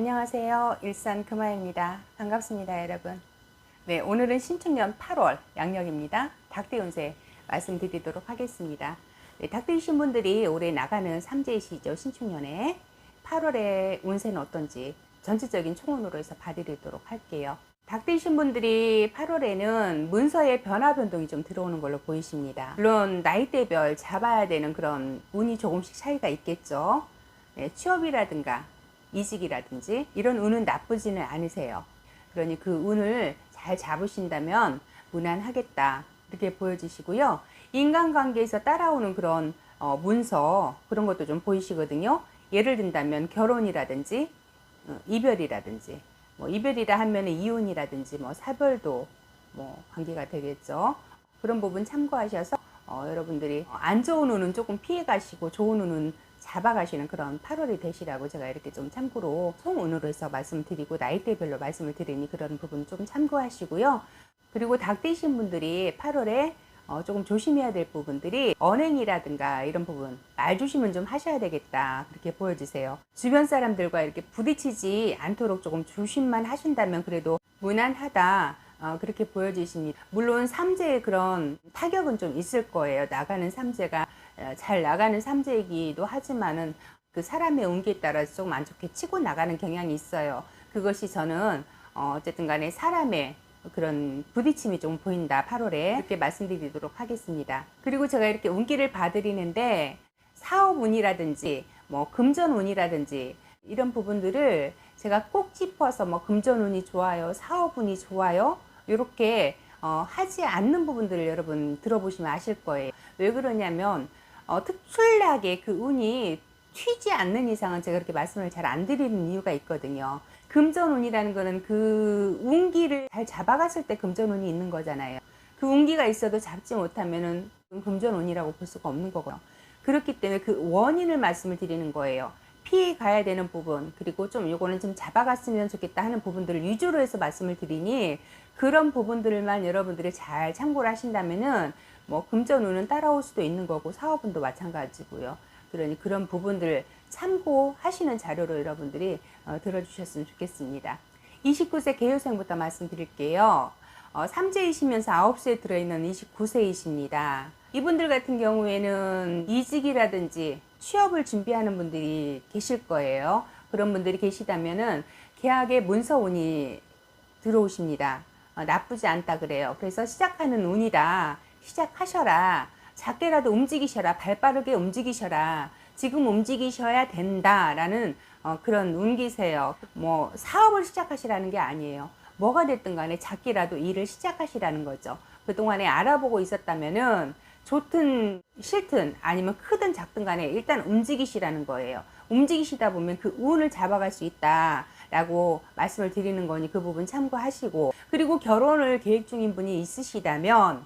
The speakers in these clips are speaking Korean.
안녕하세요. 일산 금화입니다. 반갑습니다, 여러분. 네, 오늘은 신축년 8월 양력입니다. 닭띠 운세 말씀드리도록 하겠습니다. 네, 닭띠이신 분들이 올해 나가는 삼재이시죠, 신축년에. 8월에 운세는 어떤지 전체적인 총론으로 해서 봐드리도록 할게요. 닭띠이신 분들이 8월에는 문서의 변화 변동이 좀 들어오는 걸로 보이십니다. 물론 나이대별 잡아야 되는 그런 운이 조금씩 차이가 있겠죠. 네, 취업이라든가 이직이라든지 이런 운은 나쁘지는 않으세요. 그러니 그 운을 잘 잡으신다면 무난하겠다 이렇게 보여지시고요. 인간관계에서 따라오는 그런 어, 문서 그런 것도 좀 보이시거든요. 예를 든다면 결혼이라든지 어, 이별이라든지 뭐 이별이라 하면 이혼이라든지 뭐 사별도 뭐 관계가 되겠죠. 그런 부분 참고하셔서 어, 여러분들이 안 좋은 운은 조금 피해 가시고 좋은 운은 잡아가시는 그런 8월이 되시라고 제가 이렇게 좀 참고로 송운으로 해서 말씀드리고 나이대별로 말씀을 드리니 그런 부분 좀 참고하시고요. 그리고 닭 되신 분들이 8월에 어, 조금 조심해야 될 부분들이 언행이라든가 이런 부분 말 조심은 좀 하셔야 되겠다 그렇게 보여주세요. 주변 사람들과 이렇게 부딪히지 않도록 조금 조심만 하신다면 그래도 무난하다 어, 그렇게 보여지십니다. 물론 삼재의 그런 타격은 좀 있을 거예요. 나가는 삼재가 어, 잘 나가는 삼재이기도 하지만은 그 사람의 운기에 따라서 조금 안 좋게 치고 나가는 경향이 있어요. 그것이 저는 어, 어쨌든 간에 사람의 그런 부딪힘이 좀 보인다. 8월에 이렇게 말씀드리도록 하겠습니다. 그리고 제가 이렇게 운기를 봐드리는데 사업운이라든지 뭐 금전운이라든지 이런 부분들을 제가 꼭 짚어서 뭐 금전운이 좋아요, 사업운이 좋아요 이렇게 어, 하지 않는 부분들을 여러분 들어보시면 아실 거예요. 왜 그러냐면 어, 특출나게 그 운이 튀지 않는 이상은 제가 그렇게 말씀을 잘 안 드리는 이유가 있거든요. 금전운이라는 거는 그 운기를 잘 잡아갔을 때 금전운이 있는 거잖아요. 그 운기가 있어도 잡지 못하면은 금전운이라고 볼 수가 없는 거고요. 그렇기 때문에 그 원인을 말씀을 드리는 거예요. 피해 가야 되는 부분, 그리고 좀 요거는 좀 잡아갔으면 좋겠다 하는 부분들을 위주로 해서 말씀을 드리니 그런 부분들만 여러분들이 잘 참고를 하신다면은 뭐 금전운은 따라올 수도 있는 거고 사업운도 마찬가지고요. 그러니 그런 부분들 참고하시는 자료로 여러분들이 어, 들어주셨으면 좋겠습니다. 29세 개요생부터 말씀드릴게요. 어, 3제이시면서 9세에 들어있는 29세이십니다. 이분들 같은 경우에는 이직이라든지 취업을 준비하는 분들이 계실 거예요. 그런 분들이 계시다면은 계약의 문서운이 들어오십니다. 어, 나쁘지 않다 그래요. 그래서 시작하는 운이다. 시작하셔라. 작게라도 움직이셔라. 발 빠르게 움직이셔라. 지금 움직이셔야 된다라는 어, 그런 운기세요. 뭐 사업을 시작하시라는 게 아니에요. 뭐가 됐든 간에 작게라도 일을 시작하시라는 거죠. 그동안에 알아보고 있었다면은 좋든 싫든 아니면 크든 작든 간에 일단 움직이시라는 거예요. 움직이시다 보면 그 운을 잡아갈 수 있다라고 말씀을 드리는 거니 그 부분 참고하시고 그리고 결혼을 계획 중인 분이 있으시다면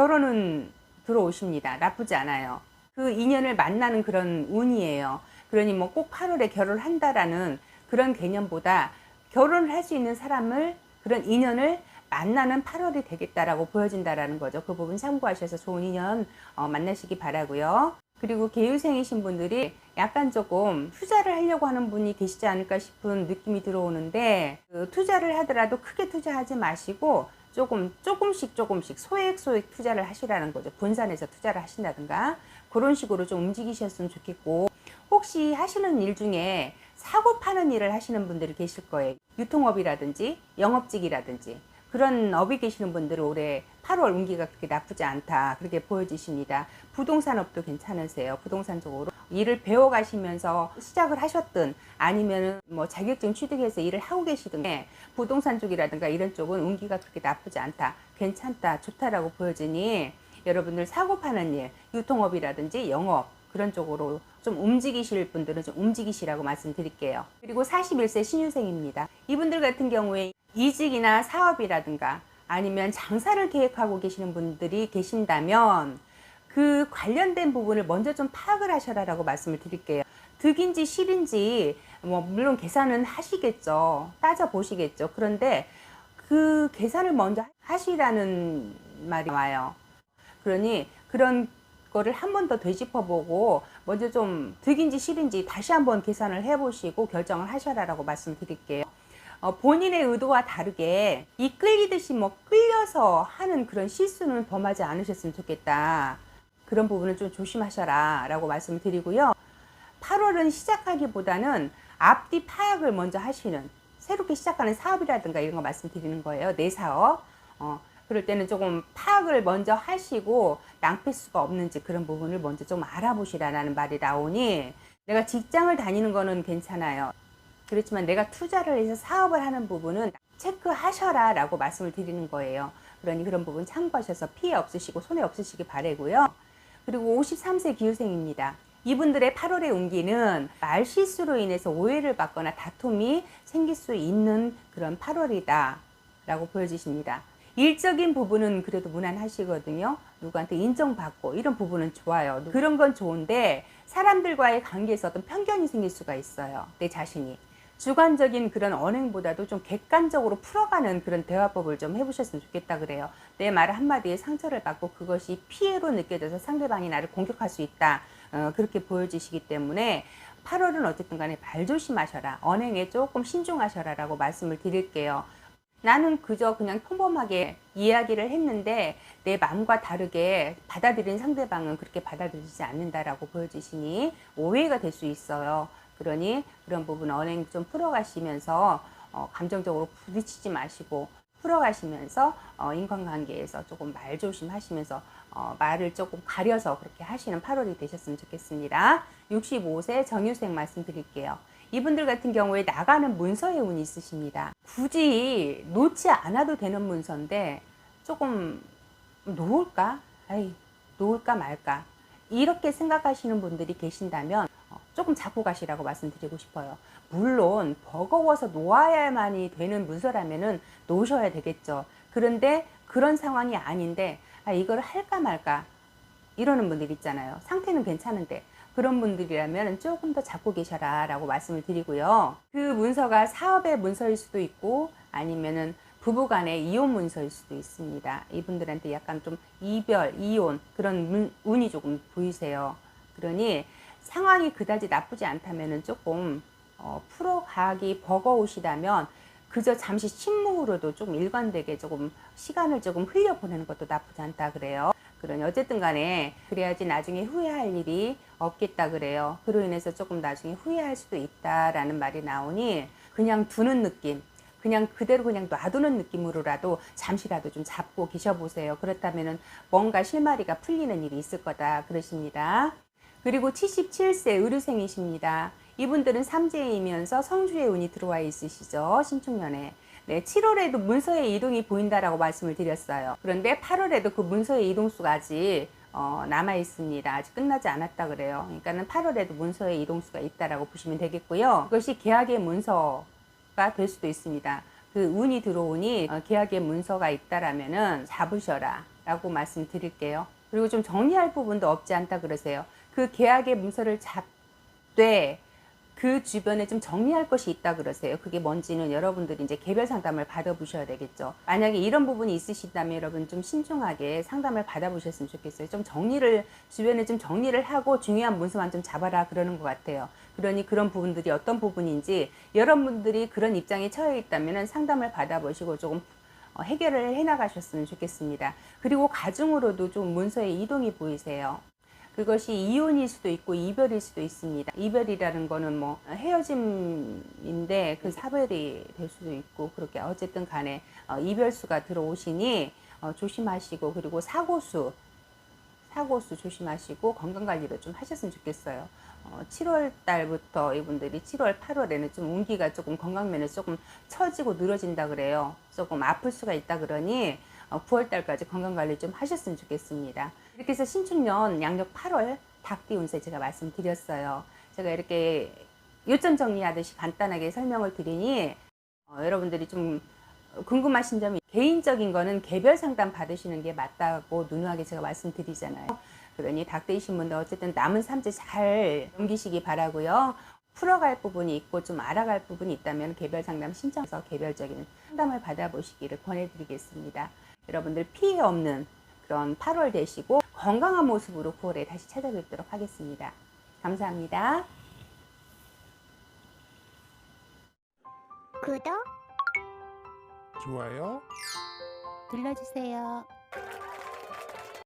결혼은 들어오십니다. 나쁘지 않아요. 그 인연을 만나는 그런 운이에요. 그러니 뭐 꼭 8월에 결혼을 한다라는 그런 개념보다 결혼을 할 수 있는 사람을 그런 인연을 만나는 8월이 되겠다라고 보여진다라는 거죠. 그 부분 참고하셔서 좋은 인연 어, 만나시기 바라고요. 그리고 개유생이신 분들이 약간 조금 투자를 하려고 하는 분이 계시지 않을까 싶은 느낌이 들어오는데 그 투자를 하더라도 크게 투자하지 마시고 조금 조금씩 조금씩 소액 소액 투자를 하시라는 거죠. 분산해서 투자를 하신다든가 그런 식으로 좀 움직이셨으면 좋겠고 혹시 하시는 일 중에 사고 파는 일을 하시는 분들이 계실 거예요. 유통업이라든지 영업직이라든지 그런 업이 계시는 분들은 올해 8월 운기가 그렇게 나쁘지 않다 그렇게 보여지십니다. 부동산업도 괜찮으세요. 부동산 쪽으로 일을 배워 가시면서 시작을 하셨든 아니면은 뭐 자격증 취득해서 일을 하고 계시든 부동산 쪽이라든가 이런 쪽은 운기가 그렇게 나쁘지 않다. 괜찮다. 좋다라고 보여지니 여러분들 사고 파는 일, 유통업이라든지 영업 그런 쪽으로 좀 움직이실 분들은 좀 움직이시라고 말씀드릴게요. 그리고 41세 신유생입니다. 이분들 같은 경우에 이직이나 사업이라든가 아니면 장사를 계획하고 계시는 분들이 계신다면 그 관련된 부분을 먼저 좀 파악을 하셔라라고 말씀을 드릴게요. 득인지 실인지 뭐 물론 계산은 하시겠죠. 따져 보시겠죠. 그런데 그 계산을 먼저 하시라는 말이 와요. 그러니 그런 거를 한 번 더 되짚어 보고 먼저 좀 득인지 실인지 다시 한번 계산을 해 보시고 결정을 하셔라라고 말씀드릴게요. 어, 본인의 의도와 다르게 이 끌리듯이 뭐 끌려서 하는 그런 실수는 범하지 않으셨으면 좋겠다. 그런 부분은 좀 조심하셔라 라고 말씀을 드리고요. 8월은 시작하기보다는 앞뒤 파악을 먼저 하시는 새롭게 시작하는 사업이라든가 이런 거 말씀드리는 거예요. 내 사업. 어, 그럴 때는 조금 파악을 먼저 하시고 낭패수가 없는지 그런 부분을 먼저 좀 알아보시라는 말이 나오니 내가 직장을 다니는 거는 괜찮아요. 그렇지만 내가 투자를 해서 사업을 하는 부분은 체크하셔라 라고 말씀을 드리는 거예요. 그러니 그런 부분 참고하셔서 피해 없으시고 손해 없으시기 바라고요. 그리고 53세 기후생입니다. 이분들의 8월의 운기는 말 실수로 인해서 오해를 받거나 다툼이 생길 수 있는 그런 8월이다 라고 보여지십니다. 일적인 부분은 그래도 무난하시거든요. 누구한테 인정받고 이런 부분은 좋아요. 그런 건 좋은데 사람들과의 관계에서 어떤 편견이 생길 수가 있어요. 내 자신이. 주관적인 그런 언행보다도 좀 객관적으로 풀어가는 그런 대화법을 좀 해보셨으면 좋겠다 그래요. 내 말 한마디에 상처를 받고 그것이 피해로 느껴져서 상대방이 나를 공격할 수 있다. 어, 그렇게 보여지시기 때문에 8월은 어쨌든 간에 말 조심하셔라. 언행에 조금 신중하셔라 라고 말씀을 드릴게요. 나는 그저 그냥 평범하게 이야기를 했는데 내 마음과 다르게 받아들인 상대방은 그렇게 받아들이지 않는다라고 보여지시니 오해가 될 수 있어요. 그러니 그런 부분 언행 좀 풀어가시면서 어, 감정적으로 부딪히지 마시고 풀어가시면서 어, 인간관계에서 조금 말 조심하시면서 어, 말을 조금 가려서 그렇게 하시는 8월이 되셨으면 좋겠습니다. 65세 정유생 말씀드릴게요. 이분들 같은 경우에 나가는 문서의 운이 있으십니다. 굳이 놓지 않아도 되는 문서인데 조금 놓을까? 아이, 놓을까 말까? 이렇게 생각하시는 분들이 계신다면 어, 조금 잡고 가시라고 말씀드리고 싶어요. 물론 버거워서 놓아야만이 되는 문서라면은 놓으셔야 되겠죠. 그런데 그런 상황이 아닌데 아, 이걸 할까 말까 이러는 분들 있잖아요. 상태는 괜찮은데 그런 분들이라면 조금 더 잡고 계셔라 라고 말씀을 드리고요. 그 문서가 사업의 문서일 수도 있고 아니면은 부부간의 이혼 문서일 수도 있습니다. 이분들한테 약간 좀 이별, 이혼 그런 문, 운이 조금 보이세요. 그러니 상황이 그다지 나쁘지 않다면은 조금 어, 풀어가기 버거우시다면 그저 잠시 침묵으로도 조금 일관되게 조금 시간을 조금 흘려보내는 것도 나쁘지 않다 그래요. 그러니 어쨌든 간에 그래야지 나중에 후회할 일이 없겠다 그래요. 그로 인해서 조금 나중에 후회할 수도 있다라는 말이 나오니 그냥 두는 느낌. 그냥 그대로 그냥 놔두는 느낌으로라도 잠시라도 좀 잡고 계셔 보세요. 그렇다면은 뭔가 실마리가 풀리는 일이 있을 거다 그러십니다. 그리고 77세 의류생이십니다. 이분들은 삼재이면서 성주의 운이 들어와 있으시죠. 신축년에. 네, 7월에도 문서의 이동이 보인다라고 말씀을 드렸어요. 그런데 8월에도 그 문서의 이동수가 아직 어, 남아 있습니다. 아직 끝나지 않았다 그래요. 그러니까는 8월에도 문서의 이동수가 있다라고 보시면 되겠고요. 그것이 계약의 문서가 될 수도 있습니다. 그 운이 들어오니 어, 계약의 문서가 있다라면은 잡으셔라 라고 말씀드릴게요. 그리고 좀 정리할 부분도 없지 않다 그러세요. 그 계약의 문서를 잡되 그 주변에 좀 정리할 것이 있다 그러세요. 그게 뭔지는 여러분들이 이제 개별 상담을 받아보셔야 되겠죠. 만약에 이런 부분이 있으시다면 여러분 좀 신중하게 상담을 받아보셨으면 좋겠어요. 좀 정리를, 주변에 좀 정리를 하고 중요한 문서만 좀 잡아라 그러는 것 같아요. 그러니 그런 부분들이 어떤 부분인지 여러분들이 그런 입장에 처해 있다면 상담을 받아보시고 조금 어, 해결을 해 나가셨으면 좋겠습니다. 그리고 가중으로도 좀 문서의 이동이 보이세요. 그것이 이혼일 수도 있고 이별일 수도 있습니다. 이별이라는 거는 뭐 헤어짐인데 그 사별이 될 수도 있고 그렇게 어쨌든 간에 어, 이별수가 들어오시니 어, 조심하시고 그리고 사고수 사고수 조심하시고 건강 관리를 좀 하셨으면 좋겠어요. 어, 7월 달부터 이분들이 7월, 8월에는 좀 운기가 조금 건강면에 조금 처지고 늘어진다 그래요. 조금 아플 수가 있다 그러니 어, 9월 달까지 건강 관리 좀 하셨으면 좋겠습니다. 이렇게 해서 신축년 양력 8월 닭띠 운세 제가 말씀드렸어요. 제가 이렇게 요점 정리하듯이 간단하게 설명을 드리니 어, 여러분들이 좀 궁금하신 점이 개인적인 거는 개별 상담 받으시는 게 맞다고 누누하게 제가 말씀드리잖아요. 그러니 닭대이신 분들 어쨌든 남은 삼재 잘 넘기시기 바라고요. 풀어갈 부분이 있고 좀 알아갈 부분이 있다면 개별 상담 신청해서 개별적인 상담을 받아보시기를 권해드리겠습니다. 여러분들 피해 없는 그런 8월 되시고 건강한 모습으로 9월에 다시 찾아뵙도록 하겠습니다. 감사합니다. 구독, 좋아요. 눌러주세요.